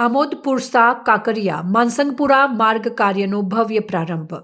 આમોદ પુરસા કાકરિયા માનસંગપુરા માર્ગ કાર્યનો ભવ્ય પ્રારંભ.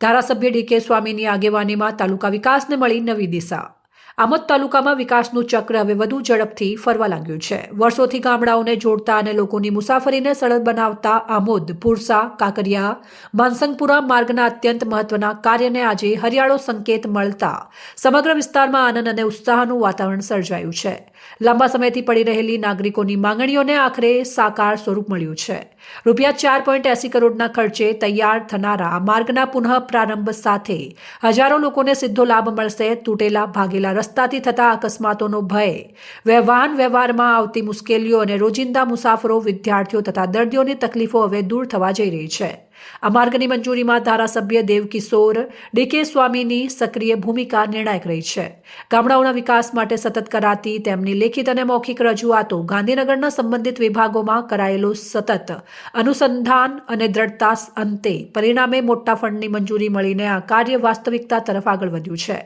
ધારાસભ્ય ડીકે સ્વામીની આગેવાનીમાં તાલુકા વિકાસને મળી નવી દિશા. આમોદ તાલુકામાં વિકાસનું ચક્ર હવે વધુ ઝડપથી ફરવા લાગ્યું છે. વર્ષોથી ગામડાઓને જોડતા અને લોકોની મુસાફરીને સરળ બનાવતા આમોદ, પુરસા, કાકરિયા, માનસંગપુરા માર્ગના અત્યંત મહત્વના કાર્યને આજે હરિયાળો સંકેત મળતા સમગ્ર વિસ્તારમાં આનંદ અને ઉત્સાહનું વાતાવરણ સર્જાયું છે. લાંબા સમયથી પડી રહેલી નાગરિકોની માંગણીઓને આખરે સાકાર સ્વરૂપ મળ્યું છે. રૂપિયા ચાર પોઈન્ટ એસી કરોડના ખર્ચે તૈયાર થનારા માર્ગના પુનઃ પ્રારંભ સાથે હજારો લોકોને સીધો લાભ મળશે. તૂટેલા, ભાગેલા રસ્તાથી થતા અકસ્માતોનો ભય. વ્યવહાન વ્યવહારમાં આવતી મુશ્કેલીઓ અને રોજિંદા મુસાફરો, વિદ્યાર્થીઓ તથા દર્દીઓની તકલીફો હવે દૂર થવા જઈ રહી છે. આ માર્ગની મંજૂરીમાં ધારાસભ્ય દેવકિશોર ડીકે સ્વામીની સક્રિય ભૂમિકા નિર્ણાયક રહી છે. ગામડાઓના વિકાસ માટે સતત કરાતી તેમની લેખિત અને મૌખિક રજૂઆતો ગાંધીનગરના સંબંધિત વિભાગોમાં કરાયેલું સતત અનુસંધાન અને દ્રઢતા અંતે પરિણામે મોટા ફંડની મંજૂરી મળીને આ કાર્ય વાસ્તવિકતા તરફ આગળ વધ્યું છે.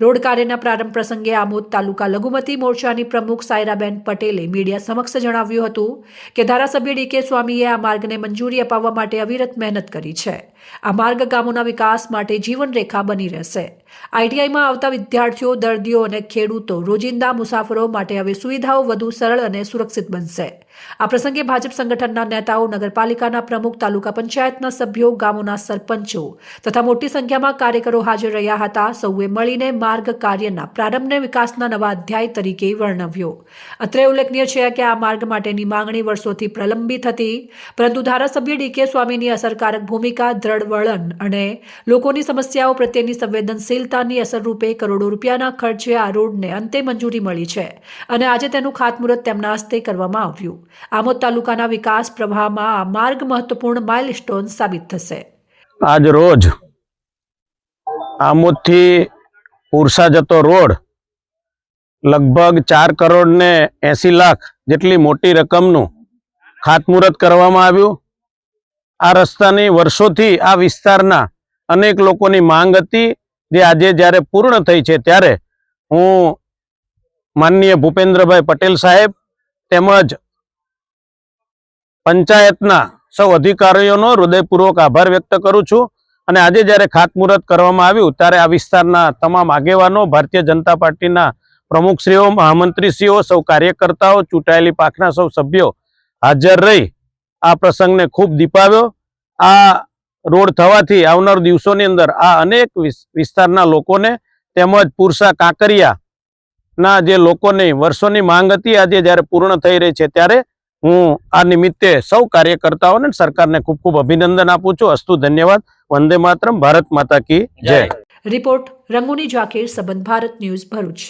રોડ કાર્યના પ્રારંભ પ્રસંગે આમોદ તાલુકા લઘુમતી મોરચાની પ્રમુખ સાયરાબેન પટેલે મીડિયા સમક્ષ જણાવ્યું હતું કે ધારાસભ્ય ડીકે સ્વામીએ આ માર્ગને મંજૂરી અપાવવા માટે અવિરત મહેનત કરી છે. આ માર્ગ વિકાસ માટે જીવનરેખા બની રહેશે. આઈટીઆઈમાં આવતા વિદ્યાર્થીઓ, દર્દીઓ અને ખેડૂતો, રોજિંદા મુસાફરો માટે હવે સુવિધાઓ વધુ સરળ અને સુરક્ષિત બનશે. આ પ્રસંગે ભાજપ સંગઠનના નેતાઓ, નગરપાલિકાના પ્રમુખ, તાલુકા પંચાયતના સભ્યો, ગામોના સરપંચો તથા મોટી સંખ્યામાં કાર્યકરો હાજર રહ્યા હતા. સૌએ મળીને માર્ગ કાર્યના પ્રારંભને વિકાસના નવા અધ્યાય તરીકે વર્ણવ્યો. અત્રે ઉલ્લેખનીય છે કે આ માર્ગ માટેની માંગણી વર્ષોથી પ્રલંબિત હતી. પરંતુ ધારાસભ્ય ડીકે સ્વામીની અસરકારક ભૂમિકા દ્રઢ વલણ અને લોકોની સમસ્યાઓ પ્રત્યેની સંવેદનશીલતાની અસરરૂપે કરોડો રૂપિયાના ખર્ચે આ રોડને અંતે મંજૂરી મળી છે અને આજે તેનું ખાતમુહૂર્ત તેમના હસ્તે કરવામાં આવ્યું. આમોદ તાલુકાના વિકાસ પ્રવાહમાં આ માર્ગ મહત્વપૂર્ણ માઇલસ્ટોન સાબિત થશે. આજ રોજ આમોદથી પુરસા જતો રોડ લગભગ ચાર કરોડ ને એસી લાખ જેટલી મોટી રકમનું ખાતમુહૂર્ત કરવામાં આવ્યું. આ રસ્તાની વર્ષોથી આ વિસ્તારના અનેક લોકોની માંગ હતી, જે આજે જ્યારે પૂર્ણ થઈ છે ત્યારે હું માનનીય ભૂપેન્દ્રભાઈ પટેલ સાહેબ તેમજ પંચાયતના સૌ અધિકારીઓનો હૃદયપૂર્વક આભાર વ્યક્ત કરું છું અને આજે જ્યારે ખાતમુહૂર્ત કરવામાં આવ્યું ત્યારે આ વિસ્તારના તમામ આગેવાનો, ભારતીય જનતા પાર્ટીના પ્રમુખશ્રીઓ, મહામંત્રીશ્રીઓ, સૌ કાર્યકર્તાઓ, ચૂંટાયેલી પાખના સૌ સભ્યો હાજર રહી આ પ્રસંગને ખૂબ દીપાવ્યો. આ રોડ થવાથી આવનાર દિવસોની અંદર આ અનેક વિસ્તારના લોકોને તેમજ પુરસા કાંકરિયા ના જે લોકોની વર્ષોની માંગ હતી, આજે જ્યારે પૂર્ણ થઈ રહી છે ત્યારે હું આ નિમિત્તે સૌ કાર્યકર્તાઓને સરકારને ખૂબ ખૂબ અભિનંદન આપું છું. અસ્તુ ધન્યવાદ. વંદે માતરમ. ભારત માતા કી જય. રિપોર્ટ રંગોની જાકીર સંબંધ ભારત ન્યૂઝ ભરૂચ.